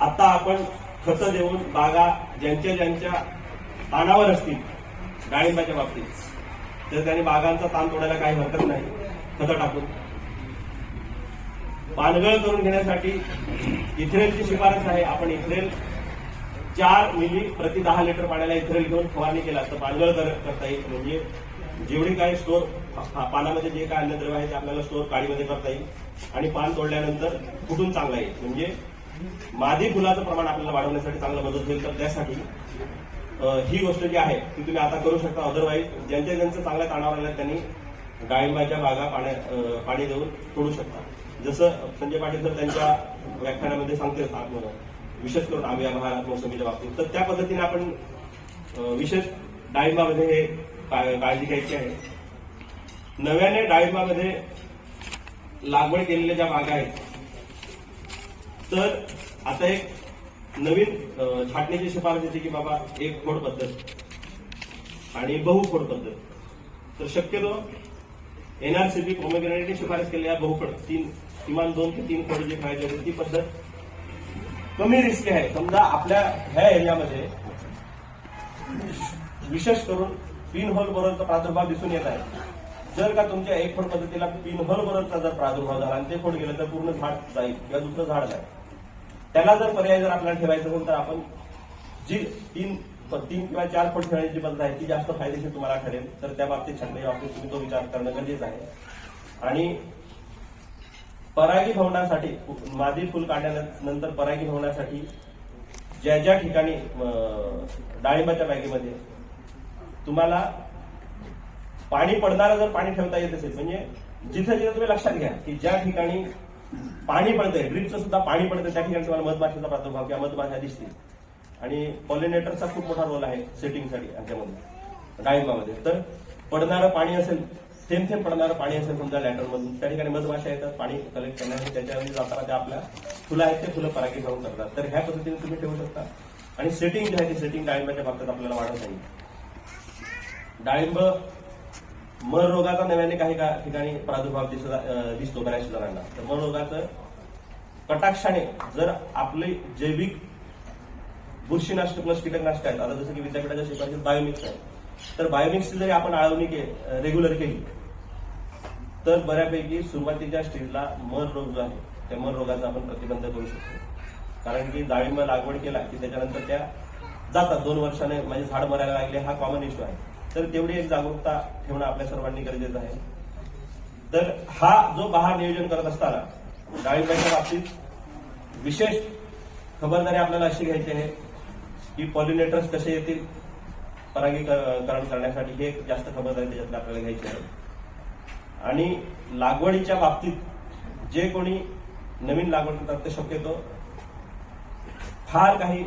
आता आपण खतं देऊन बागा ज्यांच्या ज्यांच्या ताणावर असतील डाळिंबाच्या बाबतीत तर त्यांनी बागांचा ताण तोडायला काही हरकत नाही खतं टाकून. पानगळ करून घेण्यासाठी इथ्रेलची शिफारस आहे आपण इथ्रेल चार मिली प्रति दहा लिटर पाण्याला इथ्रेल घेऊन फवारणी केला तर पानगळ करता येईल. म्हणजे जेवढी काही स्टोर पानामध्ये जे काय अन्नद्रव्य आहे ते आपल्याला स्टोर काळीमध्ये करता येईल. आणि पान तोडल्यानंतर फुटून चांगला येईल? म्हणजे मादी फुलाचं प्रमाण आपल्याला वाढवण्यासाठी चांगलं मदत होईल तर त्यासाठी ही गोष्ट जी आहे ती तुम्ही आता करू शकता. अदरवाईज ज्यांच्या ज्यांचं चांगल्या ताणावर आल्या त्यांनी डाळिंबाच्या बागा पाण्या पाणी देऊन तोडू शकता. जसं संजय पाटील सर त्यांच्या व्याख्यानामध्ये सांगते विशेष करून आम्ही महाराज मोसमीच्या बाबतीत. तर त्या पद्धतीने आपण विशेष डाळिंबामध्ये हे काळजी घ्यायची आहे. नव्याने डाळिंबामध्ये लागवड केलेल्या ज्या बागा आहेत तर आता एक नवीन अं, छाटणीची शिफारस येते की बाबा एक खोड पद्धत आणि बहुखोड पद्धत. तर शक्यतो एनआरसीबी पोमेग्रेनेटने शिफारस केलेल्या बहुखोड तीन किमान दोन ते तीन खोड जे खायचे होते ती पद्धत कमी रिस्क आहे. समजा आपल्या ह्या एरियामध्ये विशेष करून पिन होल बरोबरचा प्रादुर्भाव दिसून येत आहे. जर का तुमच्या एक खोड पद्धतीला पिन होल बरोबरचा जर प्रादुर्भाव झाला आणि ते खोड गेलं तर पूर्ण झाड जाईल किंवा दुसरं झाड जाईल. त्याला जर पर्याय जर आपल्याला ठेवायचं असेल तर आपण जी तीन तीन किंवा चार फूट खेळण्याची पद्धत आहे ती जास्त फायदेशीर तुम्हाला ठरेल. तर त्या बाबतीत छंदे बाबतीत तुम्ही तो विचार करणं गरजेचं आहे. आणि परागी भवनासाठी मादी फुल काढल्यानंतर परागी भवनासाठी ज्या ज्या ठिकाणी डाळिंबाच्या बॅगेमध्ये तुम्हाला पाणी पडणारं जर पाणी ठेवता येत असेल म्हणजे जिथं जिथं तुम्ही लक्षात घ्या की ज्या ठिकाणी पाणी पडतंय. ड्रिपचं सुद्धा पाणी पडतंय. त्या ठिकाणी तुम्हाला मधमाशीचा प्रादुर्भाव किंवा मधमाशा दिसतील. आणि पॉलिनेटरचा खूप मोठा रोल आहे सेटिंगसाठी याच्यामध्ये डाळिंबामध्ये तर पडणारं पाणी असेल थेंब थेंब पडणारं पाणी असेल समजा लॅटरमधून त्या ठिकाणी मधमाशा येतात पाणी कलेक्ट करण्यासाठी त्याच्यामध्ये जाताना त्या आपल्या फुलं आहेत ते फुलं परागी जाऊन करतात. तर ह्या पद्धतीने तुम्ही ठेवू शकता. आणि सेटिंग जे आहे ते सेटिंग डाळिंबाच्या बाबतीत आपल्याला वाढत नाही डाळिंब मर रोगाचा नव्याने काही का ठिकाणी प्रादुर्भाव दिसत दिसतो बऱ्याच जणांना. तर मर रोगाचं कटाक्षाने जर आपले जैविक बुरशीनाशक प्लस कीटकनाशक आहेत आता जसं की विद्यापीठाच्या शिफारशीत बायोमिक्स आहे. तर बायोमिक्सची जरी आपण आळवणी रेग्युलर केली तर बऱ्यापैकी सुरुवातीच्या स्टेजला मर रोग जो आहे त्या मर रोगाचा आपण प्रतिबंध करू शकतो. कारण की डाळिंब लागवड केला की त्याच्यानंतर त्या जातात. दोन वर्षाने म्हणजे झाड मरायला लागले हा कॉमन इश्यू आहे. तर तेवढी एक जागरूकता ठेवणं आपल्या सर्वांनी गरजेचं आहे. तर हा जो बहार नियोजन करत असताना डाळिंबाच्या बाबतीत विशेष खबरदारी आपल्याला अशी घ्यायची आहे की पॉलिनेटर्स कसे येतील परागीकरण करण्यासाठी हे जास्त खबरदारी त्याच्यातली आपल्याला घ्यायची आहे. आणि लागवडीच्या बाबतीत जे कोणी नवीन लागवड करतात ते शक्यतो फार काही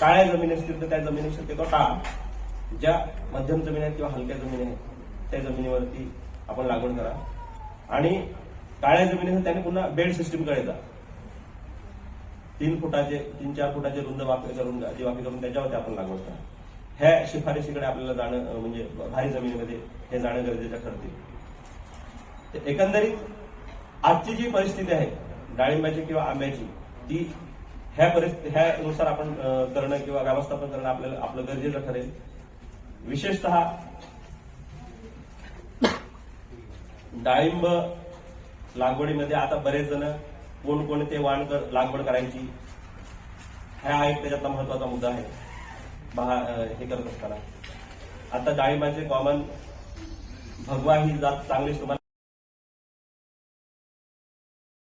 काळ्या जमिनी असतील तर त्या जमिनी शक्यतो टाळा. ज्या मध्यम जमिनी आहेत किंवा हलक्या जमिनी आहेत त्या जमिनीवरती आपण लागवड करा. आणि काळ्या जमिनीवर त्याने पुन्हा बेड सिस्टीमकडे जा. तीन फुटाचे तीन चार फुटाचे रुंद वाफे करून जी वाफे करून त्याच्यावरती आपण लागवड करा. ह्या शिफारशीकडे आपल्याला जाणं म्हणजे भारी जमिनीमध्ये हे जाणं गरजेचं ठरते. तर एकंदरीत आजची जी परिस्थिती आहे डाळिंबाची किंवा आंब्याची ती ह्या परिस्थिती ह्यानुसार आपण करणं किंवा व्यवस्थापन करणं आपल्याला आपलं गरजेचं ठरेल. विशेषतः डाळिंब लागवडीमध्ये आता बरेच जण कोणकोणते वाण कर लागवड करायची हा एक त्याच्यातला महत्त्वाचा मुद्दा आहे. हे करत असताना. आता डाळिंबाचे कॉमन भगवा ही जात चांगलीच तुम्हाला